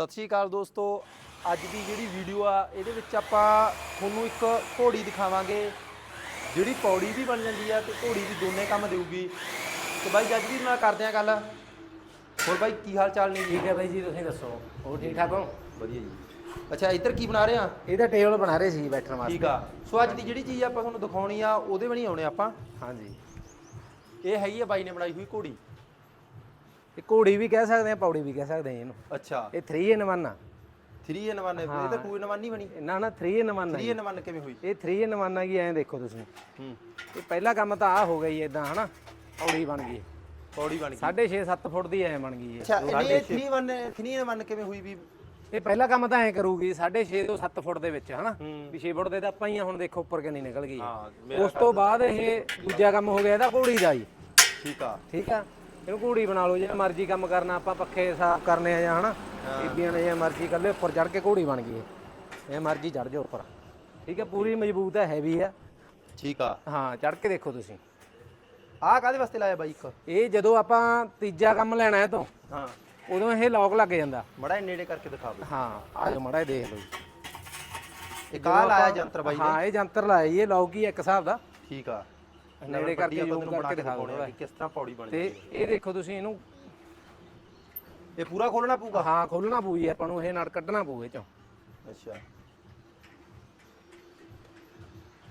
ਸਤਿ ਸ਼੍ਰੀ ਅਕਾਲ ਦੋਸਤੋ। ਅੱਜ ਦੀ ਜਿਹੜੀ ਵੀਡੀਓ ਆ ਇਹਦੇ ਵਿੱਚ ਆਪਾਂ ਤੁਹਾਨੂੰ ਇੱਕ ਘੋੜੀ ਦਿਖਾਵਾਂਗੇ ਜਿਹੜੀ ਪੌੜੀ ਵੀ ਬਣ ਜਾਂਦੀ ਆ ਤੇ ਘੋੜੀ ਵੀ ਦੋਨੇ ਕੰਮ ਦੇਊਗੀ। ਤੇ ਬਾਈ ਜੱਜਵੀਰ ਨਾਲ ਕਰਦੇ ਆ ਗੱਲ। ਹੋਰ ਬਾਈ ਕੀ ਹਾਲ ਚਾਲ ਨੇ ਠੀਕ ਹੈ ਬਾਈ ਜੀ ਤੁਸੀਂ ਦੱਸੋ? ਹੋਰ ਠੀਕ ਠਾਕ ਹੋ? ਵਧੀਆ ਜੀ। ਅੱਛਾ ਇੱਧਰ ਕੀ ਬਣਾ ਰਹੇ ਆ? ਇਹ ਤਾਂ ਟੇਬਲ ਬਣਾ ਰਹੇ ਸੀ ਬੈਠਣ ਵਾਸਤੇ। ਠੀਕ ਆ। ਸੋ ਅੱਜ ਦੀ ਜਿਹੜੀ ਚੀਜ਼ ਆਪਾਂ ਤੁਹਾਨੂੰ ਦਿਖਾਉਣੀ ਆ ਉਹਦੇ ਬਣੀ ਆਉਣੇ ਆਪਾਂ। ਹਾਂਜੀ। ਇਹ ਹੈਗੀ ਆ ਬਾਈ ਨੇ ਬਣਾਈ ਹੋਈ ਘੋੜੀ। ਇਹ ਘੋੜੀ ਵੀ ਕਹਿ ਸਕਦੇ ਆ ਪੌੜੀ ਵੀ ਕਹਿ ਸਕਦੇ ਆ ਇਹਨੂੰ। ਅੱਛਾ। ਇਹ 3 in 1 ਆ। 3 in 1 ਇਹ ਤਾਂ 2 in 1 ਨਹੀਂ ਬਣੀ। ਨਾ ਨਾ 3 in 1 ਆ 3 ਜੀ। in 1 ਕਿਵੇਂ ਹੋਈ? ਇਹ 3 in 1 ਆ ਜੀ ਐਂ ਦੇਖੋ ਤੁਸੀਂ। ਹੂੰ। ਇਹ ਪਹਿਲਾ ਕੰਮ ਤਾਂ ਆ ਹੋ ਗਈ ਇਦਾਂ ਹਨਾ? ਪੌੜੀ ਬਣ ਗਈ ਪੌੜੀ ਬਣ ਗਈ। 6.5 7 ਫੁੱਟ ਦੀ ਐ ਬਣ ਗਈ ਇਹ। ਅੱਛਾ ਇਹ 3 1 3 in 1 ਕਿਵੇਂ ਹੋਈ ਵੀ? ਇਹ ਪਹਿਲਾ ਕੰਮ ਤਾਂ ਐ ਕਰੂਗੀ 6.5 ਤੋਂ 7 ਫੁੱਟ ਦੇ ਵਿੱਚ ਹਨਾ। ਵੀ 6 ਫੁੱਟ ਦੇ ਤਾਂ ਆਪਾਂ ਹੀ ਹੁਣ ਦੇਖੋ ਉੱਪਰ ਕਿੰਨੀ ਨਿਕਲ ਗਈ ਉਸ ਤੋਂ ਬਾਅਦ ਇਹ ਦੂਜਾ ਕੰਮ ਹੋ ਗਿਆ ਇਹਦਾ ਘੋੜੀ ਦਾ ਜੀ। ਠੀਕ ਆ। ਠੀਕ ਆ? ਇਹਨੂੰ ਘੋੜੀ ਬਣਾ ਲਓ ਜੇ ਮਰਜ਼ੀ ਕੰਮ ਕਰਨਾ ਆਪਾਂ ਪੱਖੇ ਸਾਫ਼ ਕਰਨੇ ਆ ਜਾਂ ਹਨਾ ਬੀਬੀਆਂ ਨੇ ਜੇ ਮਰਜ਼ੀ ਕਰ ਲਿਓ ਉੱਪਰ ਚੜ ਕੇ ਘੋੜੀ ਬਣ ਗਈ ਇਹ। ਇਹ ਮਰਜ਼ੀ ਚੜ ਜਾਓ ਉੱਪਰ। ਠੀਕ ਹੈ ਪੂਰੀ ਮਜ਼ਬੂਤ ਹੈ ਹੈਵੀ ਆ ਠੀਕ ਆ। ਹਾਂ ਚੜ ਕੇ ਦੇਖੋ ਤੁਸੀਂ। ਆਹ ਕਾਦੇ ਵਾਸਤੇ ਲਾਇਆ ਬਾਈ ਇੱਕ? ਇਹ ਜਦੋਂ ਆਪਾਂ ਤੀਜਾ ਕੰਮ ਲੈਣਾ ਹੈ ਤੋਂ ਹਾਂ। ਉਦੋਂ ਇਹ ਲੌਕ ਲੱਗ ਜਾਂਦਾ। ਮੜਾ ਨੇੜੇ ਕਰਕੇ ਦਿਖਾ ਦਿਓ। ਹਾਂ ਆ ਜੋ ਮੜਾ ਦੇਖ ਲਓ। ਇੱਕ ਆ ਲਾਇਆ ਜੰਤਰ ਬਾਈ ਨੇ। ਹਾਂ ਇਹ ਜੰਤਰ ਲਾਇਆ ਇਹ ਲੌਕ ਹੀ ਇੱਕ ਹਿਸਾਬ ਦਾ। ਠੀਕ ਆ। ਨੇੜੇ ਕਰਕੇ ਜ਼ੂਮ ਕਰਕੇ ਦਿਖਾ ਦਿਓ ਕਿ ਕਿਸ ਤਰ੍ਹਾਂ ਪੌੜੀ ਬਣਦੀ ਤੇ ਇਹ ਦੇਖੋ ਤੁਸੀਂ ਇਹਨੂੰ ਇਹ ਪੂਰਾ ਖੋਲਣਾ ਪਊਗਾ? ਹਾਂ ਖੋਲਣਾ ਪਊ ਜੀ ਆਪਾਂ ਨੂੰ ਇਹ ਨਟ ਕੱਢਣਾ ਪਊ ਇਹ ਚੋਂ। ਅੱਛਾ।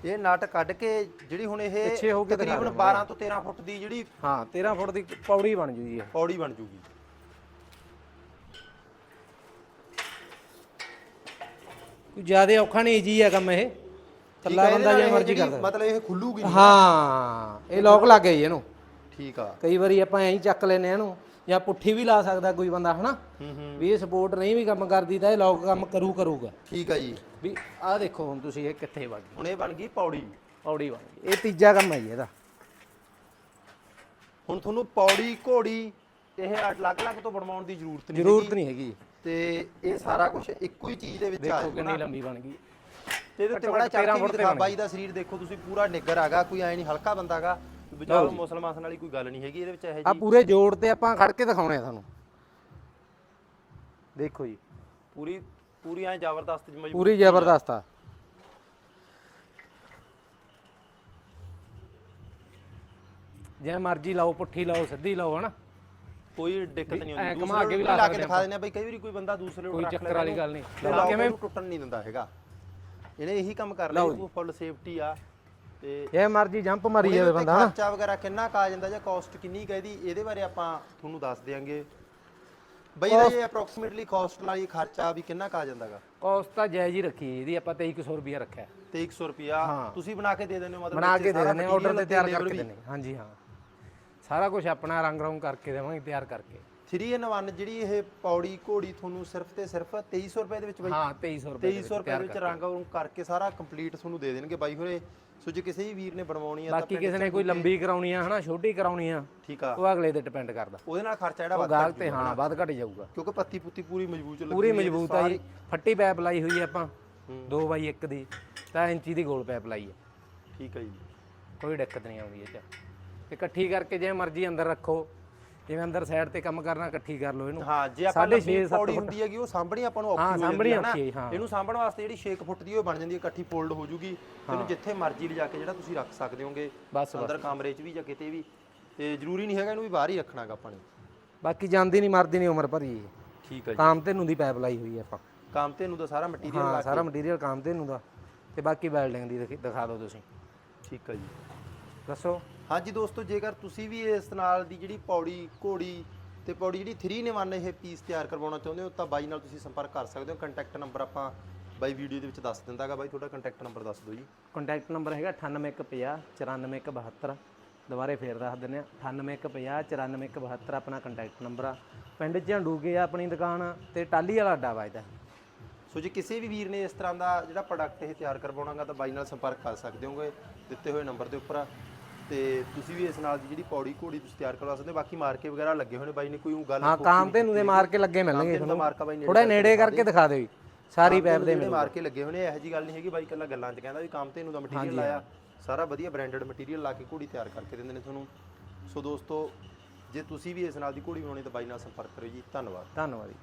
ਇਹ ਨਟ ਕੱਢ ਕੇ ਜਿਹੜੀ ਹੁਣ ਇਹ ਪਿੱਛੇ ਹੋ ਕੇ ਤਕਰੀਬਨ ਦਿਓ 12 ਤੋਂ 13 ਫੁੱਟ ਦੀ ਜਿਹੜੀ ਹਾਂ 13 ਫੁੱਟ ਦੀ ਪੌੜੀ ਬਣ ਜੂ ਜੀ ਇਹ। ਪੌੜੀ ਬਣ ਜੂਗੀ। ਕੋਈ ਜ਼ਿਆਦਾ ਔਖਾ ਨਹੀਂ ਈਜੀ ਆ ਕੰਮ ਇਹ। ਕੱਲਾ ਬੰਦਾ ਜੇ ਮਰਜ਼ੀ ਕਰਦਾ। ਮਤਲਬ ਇਹ ਖੁੱਲੂਗੀ ਨਹੀਂ। ਹਾਂ ਇਹ ਲੋਕ ਲੱਗ ਗਈ ਇਹਨੂੰ। ਠੀਕ ਆ। ਕਈ ਵਾਰੀ ਆਪਾਂ ਐਂ ਹੀ ਚੱਕ ਲੈਨੇ ਇਹਨੂੰ ਜਾਂ ਪੁੱਠੀ ਵੀ ਲਾ ਸਕਦਾ ਕੋਈ ਬੰਦਾ ਹਨਾ? ਵੀ ਇਹ ਸਪੋਰਟ ਨਹੀਂ ਵੀ ਕੰਮ ਕਰਦੀ ਤਾਂ ਇਹ ਲੋਕ ਕੰਮ ਕਰੂ ਕਰੂਗਾ। ਠੀਕ ਆ ਜੀ। ਵੀ ਆਹ ਦੇਖੋ ਹੁਣ ਤੁਸੀਂ ਇਹ ਕਿੱਥੇ ਵਗ ਗਈ ਹੁਣ ਇਹ ਬਣ ਗਈ ਪੌੜੀ। ਪੌੜੀ ਬਣ ਗਈ। ਇਹ ਤੀਜਾ ਕੰਮ ਹੈ ਜੀ ਇਹਦਾ। ਹੁਣ ਤੁਹਾਨੂੰ ਪੌੜੀ ਘੋੜੀ ਇਹ ਅਲੱਗ-ਅਲੱਗ ਤੋਂ ਬਣਵਾਉਣ ਦੀ ਜ਼ਰੂਰਤ ਨਹੀਂ ਜ਼ਰੂਰਤ ਨਹੀਂ ਹੈਗੀ। ਤੇ ਇਹ ਸਾਰਾ ਕੁਝ ਇੱਕੋ ਹੀ ਚੀਜ਼ ਦੇ ਵਿੱਚ ਆ ਦੇਖੋ ਕਿੰਨੀ ਲੰਬੀ ਬਣ ਗਈ। ਤੇ ਇਹਦੇ ਘੱਟੋ ਬੜਾ ਘੱਟ ਚੜ 13 ਕੇ ਤੇ ਦਿਖਾ ਬਾਈ ਦਾ ਸਰੀਰ ਦੇਖੋ ਤੁਸੀਂ ਪੂਰਾ ਨਿੱਗਰ ਆਗਾ ਕੋਈ ਐ ਨਹੀਂ ਹਲਕਾ ਬੰਦਾਗਾ ਵਿਚਾਰੋ ਮੁਸਲਮਾਨ ਵਾਲੀ ਕੋਈ ਗੱਲ ਨਹੀਂ ਹੈਗੀ ਇਹਦੇ ਵਿੱਚ ਇਹ ਆ ਜੀ ਪੂਰੇ ਜੋੜ ਤੇ ਆਪਾਂ ਖੜ ਕੇ ਦਿਖਾਉਣੇ ਆ ਤੁਹਾਨੂੰ। ਦੇਖੋ ਜੀ। ਪੂਰੀ ਪੂਰੀ ਐ ਜ਼ਬਰਦਸਤ ਮਜ਼ਬੂਤ ਪੂਰੀ ਜ਼ਬਰਦਸਤ ਆ। ਜੇ ਮਰਜ਼ੀ ਲਾਓ ਪੁੱਠੀ ਲਾਓ ਸਿੱਧੀ ਲਾਓ ਹਨਾ? ਕੋਈ ਦਿੱਕਤ ਨਹੀਂ ਐਂ ਹੁੰਦੀ। ਘੁਮਾ ਕੇ ਵੀ ਲਾ ਦਿਖਾ ਦਿੰਦੇ ਆ ਬਈ ਕਈ ਵਾਰੀ ਕੋਈ ਬੰਦਾ ਦੂਸਰੇ ਕੋਈ ਰੱਖ ਚੱਕਰ ਵਾਲੀ ਗੱਲ ਨਹੀਂ। ਤੇ ਕਿਵੇਂ- ਟੁੱਟਣ ਨਹੀਂ ਦਿੰਦਾ ਹੈਗਾ। ਇਹਨੇ ਇਹੀ ਕੰਮ ਕਰ ਲਿਆ ਉਹ ਫੁੱਲ ਸੇਫਟੀ ਆ ਤੇ ਜੇ ਮਰਜ਼ੀ ਜੰਪ ਮਾਰੀ ਜਾਵੇ ਬੰਦਾ ਹਨਾ ਖਰਚਾ ਵਗੈਰਾ ਕਿੰਨਾ ਕਾ ਆ ਜਾਂਦਾ ਜਾਂ ਕਾਸਟ ਕਿੰਨੀ ਕਹਦੀ ਇਹਦੇ ਬਾਰੇ ਆਪਾਂ ਤੁਹਾਨੂੰ ਦੱਸ ਦਿਆਂਗੇ। ਬਈ ਇਹਦਾ ਇਹ ਅਪਰੋਕਸੀਮੇਟਲੀ ਕਾਸਟ ਨਾਲ ਇਹ ਖਰਚਾ ਵੀ ਕਿੰਨਾ ਕਾ ਆ ਜਾਂਦਾਗਾ? ਕੋਸਟ ਤਾਂ ਜਾਇਜ਼ ਹੀ ਰੱਖੀ ਹੈ ਇਹਦੀ ਆਪਾਂ 2300 ਰੁਪਿਆ ਰੱਖਿਆ। ਹੈ। 2300 ਰੁਪਿਆ ਹਾਂ। ਤੁਸੀਂ ਬਣਾ ਕੇ ਦੇ ਦਿੰਦੇ ਹੋ ਮਤਲਬ ਬਣਾ ਵਿੱਚ ਕੇ ਦੇ ਸਾਰਾ ਦਿੰਦੇ ਆਰਡਰ ਤੇ ਤਿਆਰ labor ਕਰਕੇ ਵੀ। ਦਿੰਦੇ ਹਾਂਜੀ ਹਾਂ। ਸਾਰਾ ਕੁਝ ਆਪਣਾ ਰੰਗ ਰੰਗ ਕਰਕੇ ਦੇਵਾਂਗੇ ਤਿਆਰ ਕਰਕੇ। 3 in 1 ਜਿਹੜੀ ਇਹ ਪੌੜੀ ਘੋੜੀ ਤੁਹਾਨੂੰ ਸਿਰਫ ਤੇ ਸਿਰਫ 2300 ਰੁਪਏ ਦੇ ਵਿੱਚ ਬਈ ਹਾਂ 2300 ਰੁਪਏ 2300 ਰੁਪਏ ਦੇ ਵਿੱਚ ਰੰਗ ਰੂੰਗ ਕਰਕੇ ਸਾਰਾ ਕੰਪਲੀਟ ਤੁਹਾਨੂੰ ਦੇ ਦੇਣਗੇ ਬਾਈ ਹੋਰੇ। ਸੋ ਜੇ ਕਿਸੇ ਵੀ ਵੀਰ ਨੇ ਬਣਵਾਉਣੀ ਆ ਤਾਂ ਬਾਕੀ ਕਿਸੇ ਨੇ ਕੋਈ ਲੰਬੀ ਕਰਾਉਣੀ ਆ ਹਨਾ ਛੋਟੀ ਕਰਾਉਣੀ ਆ ਠੀਕ ਆ। ਉਹ ਅਗਲੇ ਤੇ ਡਿਪੈਂਡ ਕਰਦਾ। ਉਹਦੇ ਨਾਲ ਖਰਚਾ ਜਿਹੜਾ ਵੱਧ ਗਾਹਕ ਤੇ ਹਾਂ ਵੱਧ ਘਟ ਜਾਊਗਾ। ਕਿਉਂਕਿ ਪੱਤੀ ਪੁੱਤੀ ਪੂਰੀ ਮਜ਼ਬੂਤ ਲੱਗੀ ਪੂਰੀ ਮਜ਼ਬੂਤ ਆ ਜੀ। ਫੱਟੀ ਪੈਪ ਲਾਈ ਹੋਈ ਆ ਆਪਾਂ ਹੂੰ। 2x1 ਦੀ ਤਾਂ ਇੰਚੀ ਦੀ ਗੋਲ ਪੈਪ ਲਾਈ ਹੈ ਠੀਕ ਹੈ ਜੀ। ਕੋਈ ਦਿੱਕਤ ਨਹੀਂ ਆਉਂਦੀ ਇਹ ਚ। ਤੇ ਇਕੱਠੀ ਕਰਕੇ ਜੇ ਮਰਜ਼ੀ ਅੰਦਰ ਰੱਖੋ। ਜਿਵੇਂ ਅੰਦਰ ਸਾਈਡ ਤੇ ਕੰਮ ਕਰਨਾ ਇਕੱਠੀ ਕਰ ਲਓ ਇਹਨੂੰ। ਹਾਂ ਜੇ ਆਪਾਂ ਸਾਢੇ ਲੰਬੀ ਛੇ, ਸੱਤ ਪੌੜੀ ਫੁੱਟ। ਹੁੰਦੀ ਹੈਗੀ ਉਹ ਸਾਂਭਣੀ ਆਪਾਂ ਨੂੰ ਔਖੀ ਹਾਂ, ਹੋ ਜਾਂਦੀ ਸਾਂਭਣੀ ਹੈ ਨਾ। ਔਖੀ ਹੈ, ਹਾਂ। ਇਹਨੂੰ ਸਾਂਭਣ ਵਾਸਤੇ ਜਿਹੜੀ 6 ਫੁੱਟ ਦੀ ਉਹ ਬਣ ਜਾਂਦੀ ਹੈ ਇਕੱਠੀ ਫੋਲਡ ਹੋ ਜੂਗੀ। ਇਹਨੂੰ ਜਿੱਥੇ ਮਰਜ਼ੀ ਲਿਜਾ ਕੇ ਜਿਹੜਾ ਤੁਸੀਂ ਰੱਖ ਸਕਦੇ ਹੋਗੇ ਬਸ ਅੰਦਰ ਕਮਰੇ 'ਚ ਵੀ ਜਾਂ ਕਿਤੇ ਵੀ। ਤੇ ਜ਼ਰੂਰੀ ਨਹੀਂ ਹੈਗਾ ਇਹਨੂੰ ਵੀ ਬਾਹਰ ਹੀ ਰੱਖਣਾਗਾ ਆਪਾਂ ਨੇ। ਬਾਕੀ ਜਾਂਦੀ ਨਹੀਂ ਮਰਦੀ ਨਹੀਂ ਉਮਰ ਭਰੀ। ਠੀਕ ਹੈ ਜੀ। ਕਾਮ ਤੇ ਨੂੰ ਦੀ ਪੈਪ ਲਾਈ ਹੋਈ ਆ ਆਪਾਂ। ਕੰਮ ਤੇ ਇਹਨੂੰ ਦਾ ਸਾਰਾ ਮਟੀਰੀਅਲ ਹਾਂ ਸਾਰਾ ਮਟੀਰੀਅਲ ਕਾਮ ਤੇ ਨੂੰ ਦਾ। ਤੇ ਬਾਕੀ ਵੈਲਡਿੰਗ ਦੀ ਦਿਖ- ਦਿਖਾ ਦਿਓ ਤੁਸੀਂ। ਠੀਕ ਹੈ ਜੀ। ਦੱਸੋ। ਹਾਂਜੀ ਦੋਸਤੋ ਜੇਕਰ ਤੁਸੀਂ ਵੀ ਇਸ ਨਾਲ ਦੀ ਜਿਹੜੀ ਪੌੜੀ ਘੋੜੀ ਤੇ ਪੌੜੀ ਜਿਹੜੀ 3 ਨੇ 1 ਇਹ ਪੀਸ ਤਿਆਰ ਕਰਵਾਉਣਾ ਚਾਹੁੰਦੇ ਹੋ ਤਾਂ ਬਾਈ ਨਾਲ ਤੁਸੀਂ ਸੰਪਰਕ ਕਰ ਸਕਦੇ ਹੋ। ਕੰਟੈਕਟ ਨੰਬਰ ਆਪਾਂ ਬਾਈ ਵੀਡੀਓ ਦੇ ਵਿੱਚ ਦੱਸ ਦਿੰਦਾਗਾ ਬਾਈ ਤੁਹਾਡਾ ਕੰਟੈਕਟ ਨੰਬਰ ਦੱਸ ਦਿਓ ਜੀ। ਕੰਟੈਕਟ ਨੰਬਰ ਹੈਗਾ 9850 94172 ਦੁਬਾਰੇ ਫੇਰ ਦੱਸ ਦਿੰਦੇ ਆ 9850 94172 ਆਪਣਾ ਕੰਟੈਕਟ ਨੰਬਰ ਆ। ਪਿੰਡ ਝੰਡੂਗੇ ਆ ਆਪਣੀ ਦੁਕਾਨ ਤੇ ਟਾਲੀ ਵਾਲਾ ਅੱਡਾ ਵੱਜਦਾ। ਸੋ ਜੇ ਕਿਸੇ ਵੀ ਵੀਰ ਨੇ ਇਸ ਤਰ੍ਹਾਂ ਦਾ ਜਿਹੜਾ ਪ੍ਰੋਡਕਟ ਇਹ ਤਿਆਰ ਕਰਵਾਉਣਾਗਾ ਤਾਂ ਬਾਈ ਨਾਲ ਸੰਪਰਕ ਕਰ ਸਕਦੇ ਹੋਗੇ। ਦਿੱਤੇ ਹੋਏ ਨੰਬਰ ਦੇ ਉੱਪਰ ਤੇ ਤੁਸੀਂ ਵੀ ਇਸ ਨਾਲ ਦੀ ਜਿਹੜੀ ਪੌੜੀ ਘੋੜੀ ਤੁਸੀਂ ਤਿਆਰ ਕਰਵਾ ਸਕਦੇ ਹੋ। ਬਾਕੀ ਮਾਰਕੇ ਵਗੈਰਾ ਲੱਗੇ ਨੇ ਬਾਈ ਨੇ ਕੋਈ ਗੱਲ ਹਾਂ ਕਾਮ ਤੇ ਨੂੰ ਦੇ ਮਾਰ ਕੇ ਲੱਗੇ ਮਿਲਣਗੇ ਦਾ ਤੁਹਾਨੂੰ। ਥੋੜਾ ਨੇੜੇ ਕਰਕੇ ਦਿਖਾ ਦਿਓ ਜੀ। ਸਾਰੀ ਪੈਪ ਦੇ ਜਿਹੜੇ ਮਾਰਕੇ ਲੱਗੇ ਨੇ ਇਹੋ ਜੀ ਗੱਲ ਨਹੀਂ ਹੈਗੀ। ਬਾਈ ਕੱਲਾ ਗੱਲਾਂ 'ਚ ਕਹਿੰਦਾ ਵੀ ਕੰਮ ਤੇ ਇਹਨੂੰ ਦਾ ਮਟੀਰੀਅਲ ਲਾਇਆ। ਸਾਰਾ ਵਧੀਆ ਬ੍ਰਾਂਡਡ ਮਟੀਰੀਅਲ ਲਾ ਕੇ ਘੋੜੀ ਤਿਆਰ ਕਰਕੇ ਦਿੰਦੇ ਨੇ ਤੁਹਾਨੂੰ। ਸੋ ਦੋਸਤੋ ਜੇ ਤੁਸੀਂ ਵੀ ਇਸ ਨਾਲ ਦੀ ਘੋੜੀ ਬਣਾਉਣੀ ਤਾਂ ਬਾਈ ਨਾਲ ਸੰਪਰਕ ਕਰਿਓ ਜੀ। ਧੰਨਵਾਦ। ਧੰਨਵਾਦ ਜੀ।